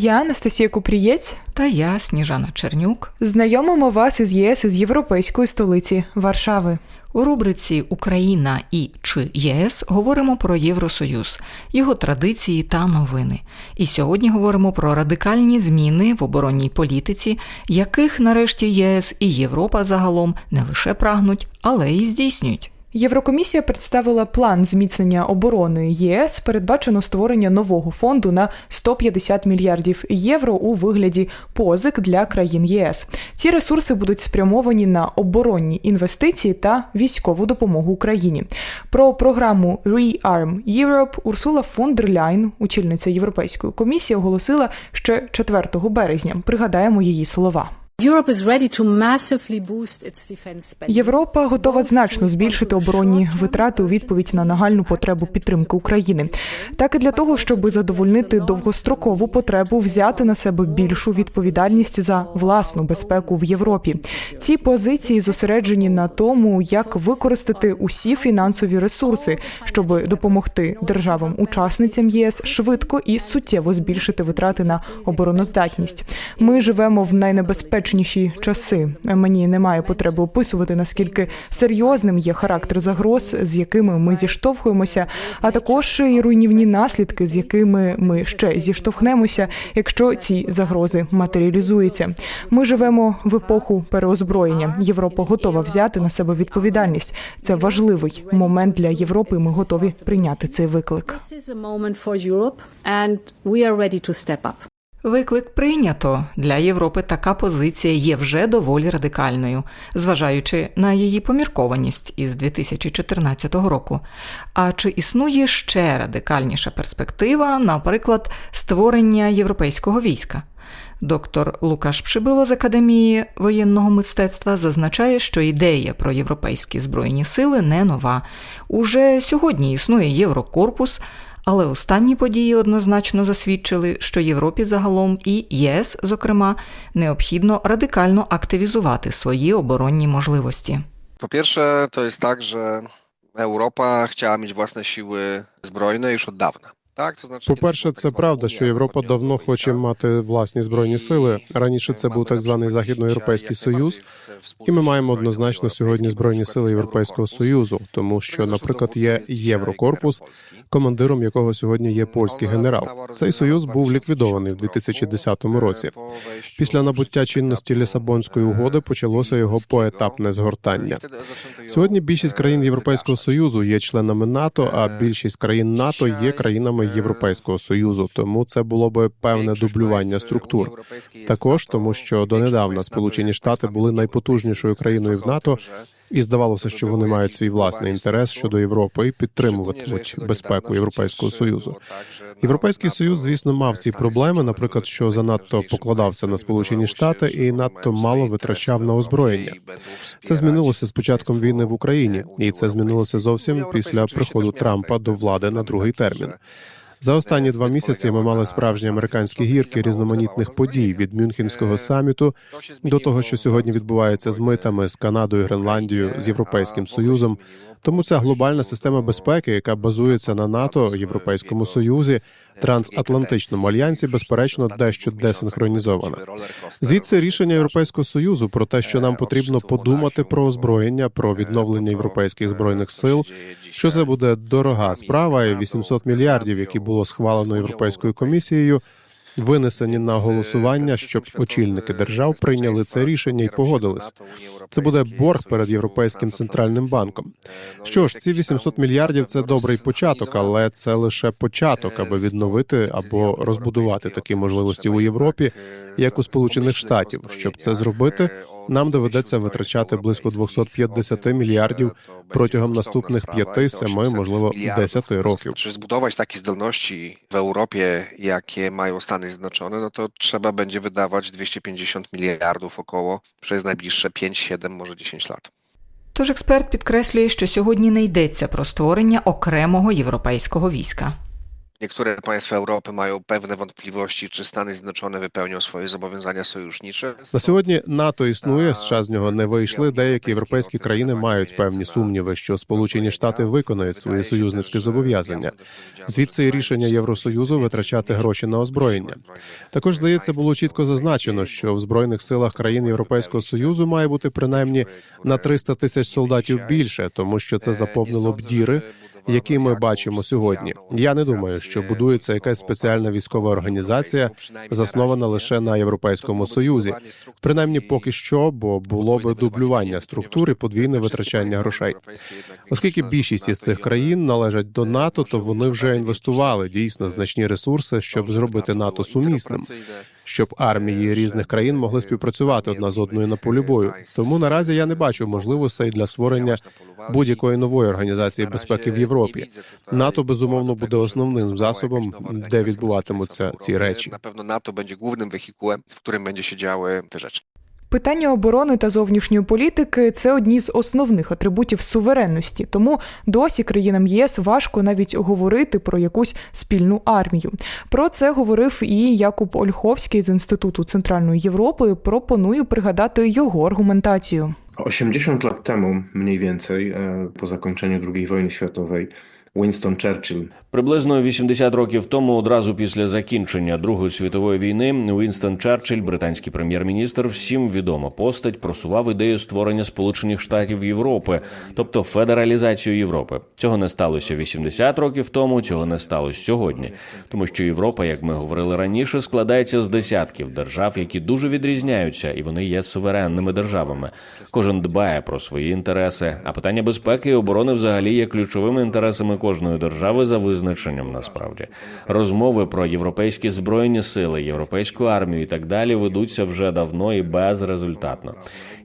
Я Анастасія Купрієць. Та я, Сніжана Чернюк. Знайомимо вас із ЄС із європейської столиці Варшави. У рубриці Україна і чи ЄС говоримо про Євросоюз, його традиції та новини. І сьогодні говоримо про радикальні зміни в оборонній політиці, яких нарешті ЄС і Європа загалом не лише прагнуть, але й здійснюють. Єврокомісія представила план зміцнення оборони ЄС. Передбачено створення нового фонду на 150 мільярдів євро у вигляді позик для країн єС. Ці ресурси будуть спрямовані на оборонні інвестиції та військову допомогу Україні. Про програму Rearm Europe Урсула фон дер Ляйн, очільниця Європейської комісії, оголосила ще 4 березня. Пригадаємо її слова. Європа готова значно збільшити оборонні витрати у відповідь на нагальну потребу підтримки України, так і для того, щоб задовольнити довгострокову потребу взяти на себе більшу відповідальність за власну безпеку в Європі. Ці позиції зосереджені на тому, як використати усі фінансові ресурси, щоб допомогти державам-учасницям ЄС швидко і суттєво збільшити витрати на обороноздатність. Ми живемо в найнебезпечніші часи. Мені немає потреби описувати наскільки серйозним є характер загроз, з якими ми зіштовхуємося, а також і руйнівні наслідки, з якими ми ще зіштовхнемося, якщо ці загрози матеріалізуються. Ми живемо в епоху переозброєння. Європа готова взяти на себе відповідальність. Це важливий момент для Європи. Ми готові прийняти цей виклик. Виклик прийнято для Європи. Така позиція є вже доволі радикальною, зважаючи на її поміркованість із 2014 року. А чи існує ще радикальніша перспектива, наприклад, створення європейського війська? Доктор Лукаш Пшибило з Академії воєнного мистецтва зазначає, що ідея про європейські збройні сили не нова. Уже сьогодні існує Єврокорпус, але останні події однозначно засвідчили, що Європі загалом і ЄС, зокрема, необхідно радикально активізувати свої оборонні можливості. По перше, то є так, що Europa chciała mieć własne siły zbrojne już od. По-перше, це правда, що Європа давно хоче мати власні збройні сили. Раніше це був так званий Західноєвропейський Союз, і ми маємо однозначно сьогодні збройні сили Європейського союзу, тому що, наприклад, є Єврокорпус, командиром якого сьогодні є польський генерал. Цей союз був ліквідований в 2010 році. Після набуття чинності Лісабонської угоди почалося його поетапне згортання. Сьогодні більшість країн Європейського союзу є членами НАТО, а більшість країн НАТО є країнами Європейського союзу. Тому це було би певне дублювання структур. Також тому, що донедавна Сполучені Штати були найпотужнішою країною в НАТО, і здавалося, що вони мають свій власний інтерес щодо Європи і підтримуватимуть безпеку Європейського союзу. Європейський союз, звісно, мав ці проблеми, наприклад, що занадто покладався на Сполучені Штати і надто мало витрачав на озброєння. Це змінилося з початком війни в Україні, і це змінилося зовсім після приходу Трампа до влади на другий термін. За останні два місяці ми мали справжні американські гірки різноманітних подій від Мюнхенського саміту до того, що сьогодні відбувається з митами з Канадою, Гренландією, з Європейським Союзом. Тому ця глобальна система безпеки, яка базується на НАТО, Європейському Союзі, трансатлантичному альянсі, безперечно, дещо десинхронізована. Звідси рішення Європейського союзу про те, що нам потрібно подумати про озброєння, про відновлення європейських збройних сил. Що це буде дорога справа, і 800 мільярдів, які було схвалено європейською комісією, винесені на голосування, щоб очільники держав прийняли це рішення і погодились. Це буде борг перед європейським центральним банком. Що ж, ці 800 мільярдів це добрий початок, але це лише початок, аби відновити або розбудувати такі можливості у Європі, як у Сполучених Штатів. Щоб це зробити, нам доведеться витрачати близько 250 мільярдів протягом наступних 5, 7, можливо, 10 років. Czy zbudować takie zdolności w Europie, jakie mają Stany Zjednoczone, no to trzeba będzie wydawać 250 miliardów około przez najbliższe 5, 7, może 10 lat. Тож експерт підкреслює, що сьогодні не йдеться про створення окремого європейського війська. Niektóre państwa Europy mają pewne wątpliwości, czy Stany Zjednoczone wypełnią swoje zobowiązania sojusznicze. На сьогодні НАТО існує. США з нього не вийшли. Деякі європейські країни мають певні сумніви, що Сполучені Штати виконають свої союзницькі зобов'язання. Звідси і рішення Євросоюзу витрачати гроші на озброєння. Також здається, було чітко зазначено, що в збройних силах країн Європейського союзу має бути принаймні на 300 тисяч солдатів більше, тому що це заповнило б діри, які ми бачимо сьогодні. Я не думаю, що будується якась спеціальна військова організація, заснована лише на європейському союзі. Принаймні, поки що, бо було би дублювання структур і подвійне витрачання грошей. Оскільки більшість із цих країн належать до НАТО, то вони вже інвестували дійсно значні ресурси, щоб зробити НАТО сумісним, щоб армії різних країн могли співпрацювати одна з одною на полі бою. Тому наразі я не бачу можливостей для створення будь-якої нової організації безпеки в Європі. НАТО безумовно буде основним засобом, де відбуватимуться ці речі. Напевно, НАТО буде головним вехікулем, в якому буде się działy te rzeczy. Питання оборони та зовнішньої політики це одні з основних атрибутів суверенності. Тому досі країнам ЄС важко навіть говорити про якусь спільну армію. Про це говорив і Якуб Ольховський з інституту Центральної Європи. Пропоную пригадати його аргументацію. 80 lat temu, mniej więcej, po zakończeniu II wojny światowej, Winston Churchill Приблизно 80 років тому, одразу після закінчення Другої світової війни, Уінстон Черчилль, британський прем'єр-міністр, всім відома постать, просував ідею створення Сполучених Штатів Європи, тобто федералізацію Європи. Цього не сталося 80 років тому, цього не сталося сьогодні, тому що Європа, як ми говорили раніше, складається з десятків держав, які дуже відрізняються, і вони є суверенними державами. Кожен дбає про свої інтереси. А питання безпеки і оборони взагалі є ключовими інтересами кожної держави за визначенням. Насправді розмови про європейські збройні сили, європейську армію і так далі ведуться вже давно і безрезультатно.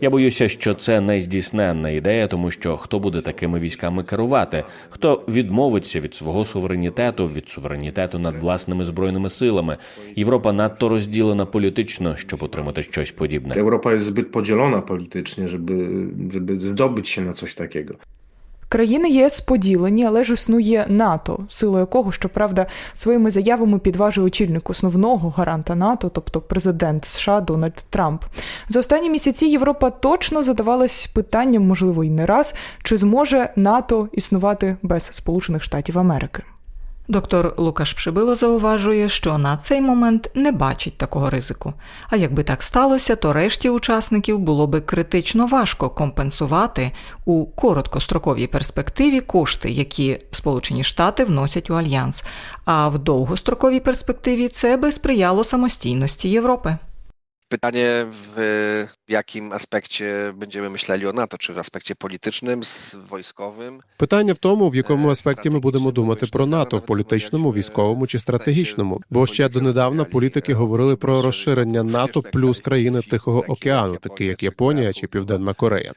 Я боюся, що це не здійсненна ідея, тому що хто буде такими військами керувати, хто відмовиться від свого суверенітету, від суверенітету над власними збройними силами. Європа надто розділена політично, щоб отримати щось подібне. Jest zbyt podzielona politycznie, żeby, żeby zdobyć się na coś takiego. Країни ЄС поділені, але ж існує НАТО, силу якого, щоправда, своїми заявами підважує очільник основного гаранта НАТО, тобто президент США Дональд Трамп. За останні місяці Європа точно задавалась питанням, можливо, і не раз, чи зможе НАТО існувати без Сполучених Штатів Америки. Доктор Лукаш Пшибило зауважує, що на цей момент не бачить такого ризику. А якби так сталося, то решті учасників було би критично важко компенсувати у короткостроковій перспективі кошти, які Сполучені Штати вносять у альянс. А в довгостроковій перспективі це би сприяло самостійності Європи. Pytanie, w jakim aspekcie będziemy myśleli o NATO? Czy w aspekcie politycznym, s- wojskowym? Питання в тому, в якому аспекті ми будемо думати про НАТО в політичному, військовому чи стратегічному. Бо ще донедавна політики говорили про розширення НАТО плюс країни Тихого океану, такі як Японія чи Південна Корея.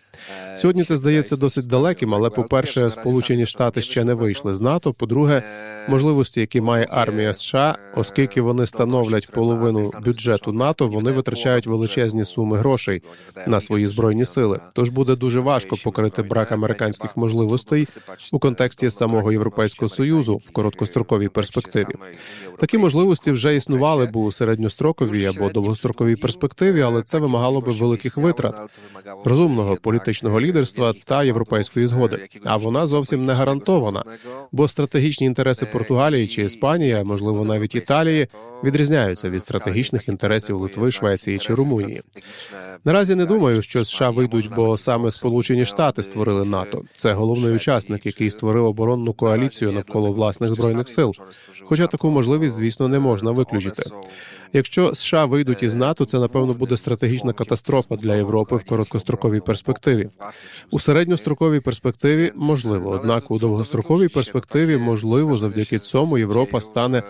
Сьогодні це здається досить далеким, але по-перше, Сполучені Штати ще не вийшли з НАТО. По-друге, можливості, які має армія США, оскільки вони становлять половину бюджету НАТО, вони витрачають величезні суми грошей на свої збройні сили. Тож буде дуже важко покрити брак американських можливостей у контексті самого європейського союзу в короткостроковій перспективі. Такі можливості вже існували б у середньостроковій або довгостроковій перспективі, але це вимагало би великих витрат, розумного політичного лідерства та європейської згоди. А вона зовсім не гарантована, бо стратегічні інтереси Португалії чи Іспанії, можливо навіть Італії, відрізняються від стратегічних інтересів Литви, Швеції чи Румунії. Наразі не думаю, що США вийдуть, бо саме Сполучені Штати створили НАТО. Це головний учасник, який створив оборонну коаліцію навколо власних збройних сил. Хоча таку можливість, звісно, не можна виключити. Якщо США вийдуть із НАТО, це напевно буде стратегічна катастрофа для Європи в короткостроковій перспективі. У середньостроковій перспективі можливо, однак у довгостроковій перспективі можливо, завдяки цьому Європа стане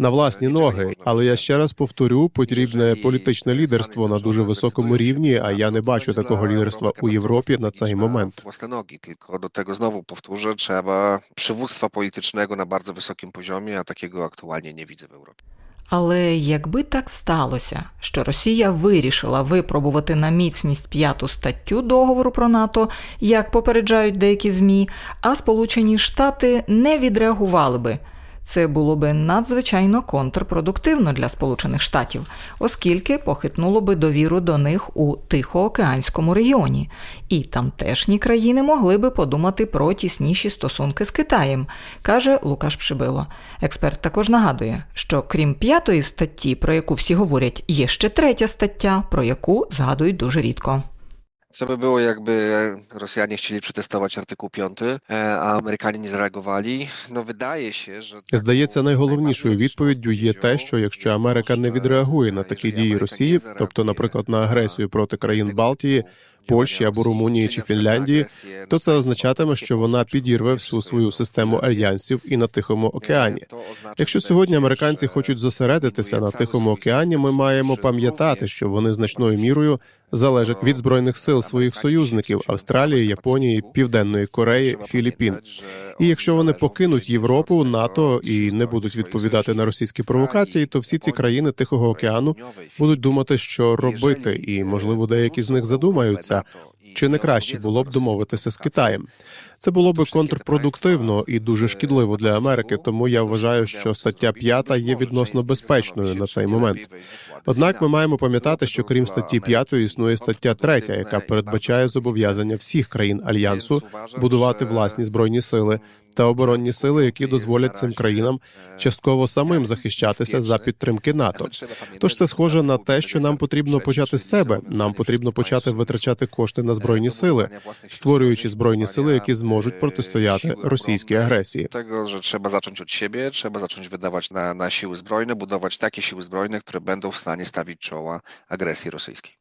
на власні ноги. Але я ще раз повторю, потрібне політичне лідерство на дуже високому рівні. А я не бачу такого лідерства у Європі на цей момент. Własne nogi, tylko do tego znowu powtórzę, trzeba przywództwa politycznego na bardzo wysokim poziomie, a takiego aktualnie nie widzę w Europie. Але якби так сталося, що Росія вирішила випробувати на міцність п'яту статтю договору про НАТО, як попереджають деякі ЗМІ, а Сполучені Штати не відреагували би, Це було би надзвичайно контрпродуктивно для Сполучених Штатів, оскільки похитнуло би довіру до них у Тихоокеанському регіоні, і тамтешні країни могли би подумати про тісніші стосунки з Китаєм, каже Лукаш Пшибило. Експерт також нагадує, що крім п'ятої статті, про яку всі говорять, є ще третя стаття, про яку згадують дуже рідко. Co by było, jakby Rosjanie chcieli przetestować artykuł 5, a Amerykanie nie zareagowali? No wydaje się, że Здається, найголовнішою відповіддю є те, що якщо Америка не відреагує на такі дії Росії, тобто, наприклад, на агресію проти країн Балтії, Польщі або Румунії чи Фінляндії, то це означатиме, що вона підірве всю свою систему альянсів і на Тихому океані. Якщо сьогодні американці хочуть зосередитися на Тихому океані, ми маємо пам'ятати, що вони значною мірою залежать від збройних сил своїх союзників Австралії, Японії, Південної Кореї, Філіппін. І якщо вони покинуть Європу, НАТО і не будуть відповідати на російські провокації, то всі ці країни Тихого океану будуть думати, що робити, і можливо деякі з них задумаються. Чи не краще було б домовитися з Китаєм? Це було би контрпродуктивно і дуже шкідливо для Америки. Тому я вважаю, що стаття 5 є відносно безпечною на цей момент. Однак ми маємо пам'ятати, що крім статті 5 існує стаття 3, яка передбачає зобов'язання всіх країн альянсу будувати власні збройні сили та оборонні сили, які дозволять цим країнам частково самим захищатися за підтримки НАТО. Тож це схоже на те, що нам потрібно почати з себе. Нам потрібно почати витрачати кошти на збройні сили, створюючи збройні сили, які зможуть протистояти російській агресії. Tego, że trzeba zacząć od siebie, trzeba zacząć wydawać na, na siły zbrojne, budować takie siły zbrojne, które będą w stanie stawić czoła agresji rosyjskiej.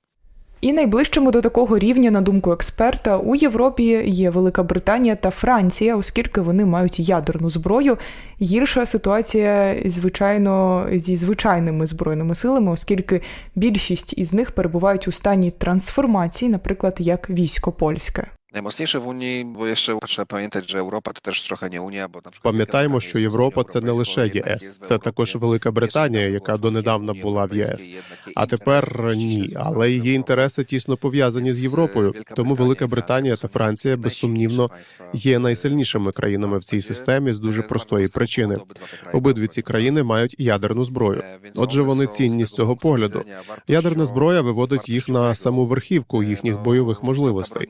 І найближчими до такого рівня, на думку експерта, у Європі є Велика Британія та Франція, оскільки вони мають ядерну зброю. Гірша ситуація, звичайно, зі звичайними збройними силами, оскільки більшість із них перебувають у стані трансформації, наприклад, як військо польське. Najmocniejsze w Unii, bo jeszcze trzeba pamiętać, że Europa to też trochę nie Unia, bo na Пам'ятаємо, що Європа це не лише ЄС, це також Велика Британія, яка донедавна була в ЄС. А тепер ні, але її інтереси тісно пов'язані з Європою. Тому Велика Британія та Франція безсумнівно є найсильнішими країнами в цій системі з дуже простої причини. Обидві ці країни мають ядерну зброю. Отже, вони цінні з цього погляду. Ядерна зброя виводить їх на саму верхівку їхніх бойових можливостей.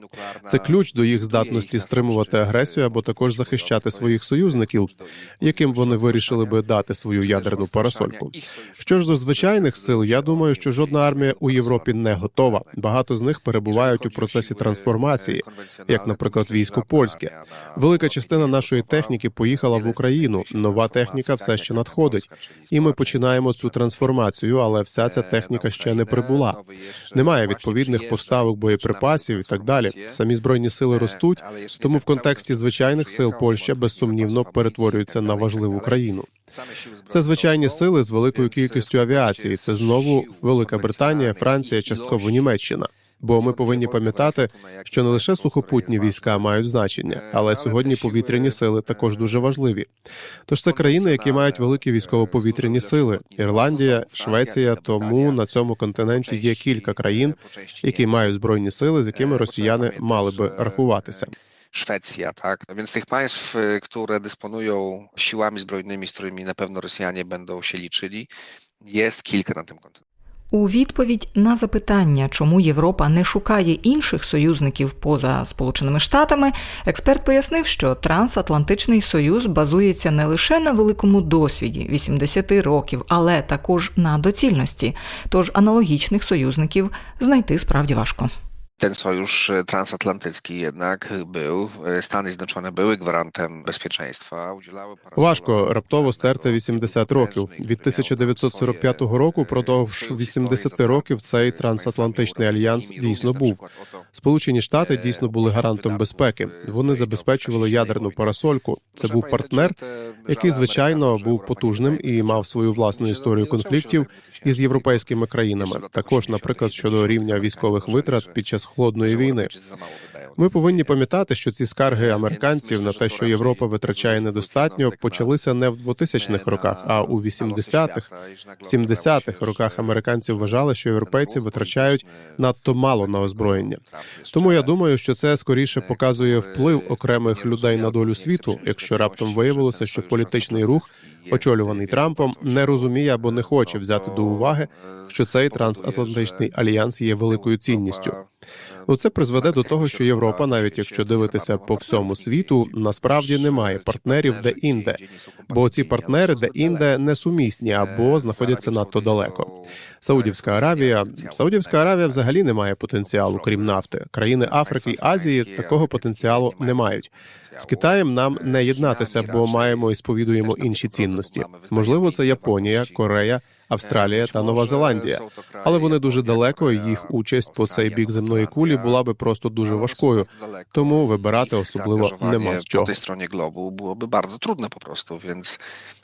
Це ключ до їх здатності стримувати агресію або також захищати своїх союзників, яким вони вирішили би дати свою ядерну парасольку. Що ж до звичайних сил, я думаю, що жодна армія у Європі не готова. Багато з них перебувають у процесі трансформації, як, наприклад, військо польське. Велика частина нашої техніки поїхала в Україну. Нова техніка все ще надходить, і ми починаємо цю трансформацію, але вся ця техніка ще не прибула. Немає відповідних поставок боєприпасів і так далі. Самі збройні сили ростуть, тому в контексті звичайних сил Польща безсумнівно перетворюється на важливу країну. Це звичайні сили з великою кількістю авіації. Це знову Велика Британія, Франція, частково Німеччина. Бо ми повинні пам'ятати, що не лише сухопутні війська мають значення, але сьогодні повітряні сили також дуже важливі. Тож це країни, які мають великі військово-повітряні сили: Ірландія, Швеція. Тому на цьому континенті є кілька країн, які мають збройні сили, з якими росіяни мали би рахуватися. Szwecja, tak? Więc tych państw, y, które dysponują siłami zbrojnymi, z którymi na pewno Rosjanie będą się liczyli, jest kilka na tym kontynencie. У відповідь на запитання, чому Європа не шукає інших союзників поза Сполученими Штатами, експерт пояснив, що трансатлантичний союз базується не лише на великому досвіді 80 років, але також на доцільності. Тож аналогічних союзників знайти справді важко. Ten sojusz y, transatlantycki jednak był, y, Stany Zjednoczone były gwarantem bezpieczeństwa, udzielały Важко раптово стерти 80 років. Від 1945 року продовж 80 років цей трансатлантичний альянс дійсно був. Сполучені Штати дійсно були гарантом безпеки. Вони забезпечували ядерну парасольку. Це був партнер, який звичайно був потужним і мав свою власну історію конфліктів із європейськими країнами. Також, наприклад, щодо рівня військових витрат під час холодної війни. Ми повинні пам'ятати, що ці скарги американців на те, що Європа витрачає недостатньо, почалися не в 2000-х роках, а у 80-х, 70-х роках американці вважали, що європейці витрачають надто мало на озброєння. Тому я думаю, що це скоріше показує вплив окремих людей на долю світу, якщо раптом виявилося, що політичний рух, очолюваний Трампом, не розуміє або не хоче взяти до уваги, що цей трансатлантичний альянс є великою цінністю. Ну, це призведе до того, що Європа, навіть якщо дивитися по всьому світу, насправді не має партнерів де інде, бо ці партнери де інде несумісні або знаходяться надто далеко. Саудівська Аравія, Саудівська Аравія взагалі не має потенціалу, крім нафти. Країни Африки й Азії такого потенціалу не мають. З Китаєм нам не єднатися, бо маємо і сповідуємо інші цінності. Можливо, це Японія, Корея, Австралія та Нова Зеландія, але вони дуже далеко. і Їх участь по цей бік земної кулі була би просто дуже важкою. Тому вибирати особливо нема з чого. tej stronie globu byłoby bardzo trudne po просто, więc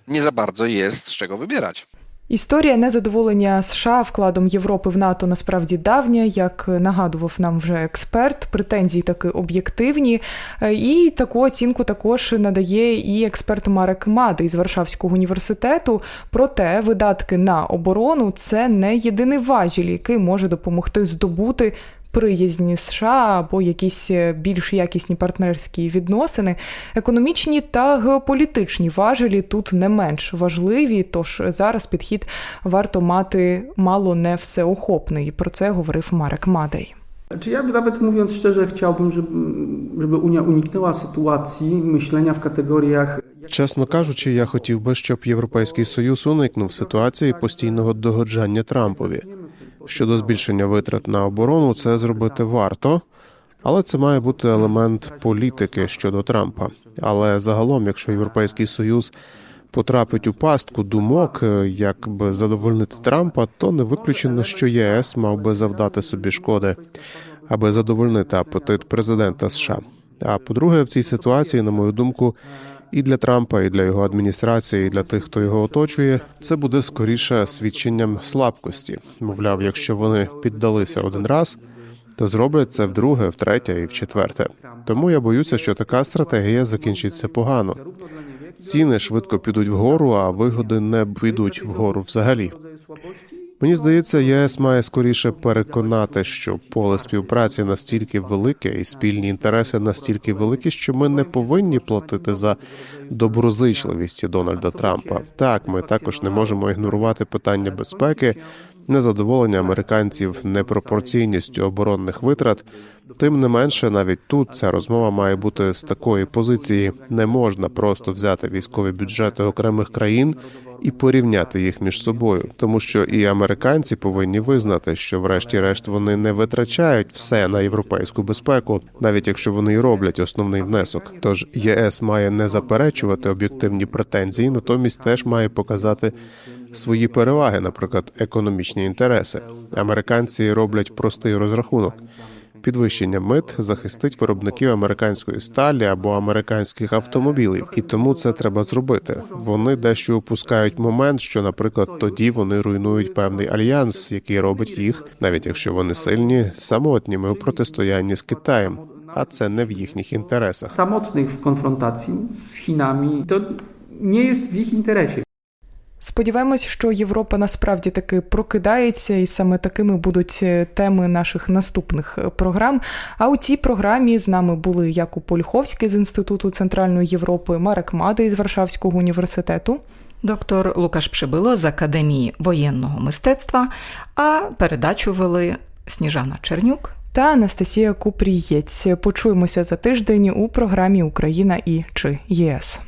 не за bardzo є з чого wybierać. Історія незадоволення США вкладом Європи в НАТО насправді давня, як нагадував нам вже експерт. Претензії таки об'єктивні. Е, І таку оцінку також надає і експерт Марек Мади із Варшавського університету. Проте видатки на оборону це не єдиний важіль, який може допомогти здобути. Приязні США або якісь е, більш якісні партнерські відносини, економічні та геополітичні важелі тут не менш важливі. Тож зараз підхід варто мати мало не всеохопний. Про це говорив Марек Мадей. Czy ja nawet mówiąc szczerze chciałbym, żeby, żeby Unia uniknęła sytuacji myślenia w kategoriach Чесно кажучи, я хотів би, щоб Європейський Союз уникнув ситуації постійного догоджання Трампові. Щодо збільшення витрат на оборону, це зробити варто, але це має бути елемент політики щодо Трампа. Але загалом, якщо Європейський Союз потрапить у пастку думок, е, як би задовольнити Трампа, то не виключено, що ЄС мав би завдати собі шкоди, аби задовольнити апетит президента США. А по-друге, в цій ситуації, на мою думку, і для Трампа, і для його адміністрації, і для тих, хто його оточує, це буде скоріше свідченням слабкості. Мовляв, якщо вони піддалися один раз, то зроблять це вдруге, втретє і вчетверте. Тому я боюся, що така стратегія закінчиться погано. Ціни швидко підуть вгору, а вигоди не підуть вгору взагалі. Мені здається, єС має скоріше переконати, що поле співпраці настільки велике і спільні інтереси настільки великі, що ми не повинні платити за доброзичливість Дональда Трампа. Так, ми також не можемо ігнорувати питання безпеки, незадоволення американців непропорційністю оборонних витрат. Тим не менше, навіть тут ця розмова має бути з такої позиції: не можна просто взяти військові бюджети окремих країн і порівняти їх між собою, тому що і американці повинні визнати, що, врешті-решт, вони не витрачають все на європейську безпеку, навіть якщо вони й роблять основний внесок. Тож ЄС має не заперечувати об'єктивні претензії, натомість теж має показати свої переваги, наприклад, економічні інтереси. Американці роблять простий розрахунок. Підвищення мит захистить виробників американської сталі або американських автомобілів, і тому це треба зробити. Вони дещо упускають момент, що, наприклад, тоді вони руйнують певний альянс, який робить їх, навіть якщо вони сильні, самотніми у протистоянні з Китаєм. А це не в їхніх інтересах. samotnych w konfrontacji z Chinami. To nie jest w ich interesie. Сподіваємось, що Європа насправді таки прокидається, і саме такими будуть е, теми наших наступних е, програм. А у цій програмі з нами були Якуб Ольховський з Інституту Центральної Європи, Марек Мадий з Варшавського університету. Доктор Лукаш Прибило з Академії воєнного мистецтва, а передачу вели Сніжана Чернюк. Та Анастасія Купрієць. Почуємося за тиждень у програмі Україна і чи ЄС.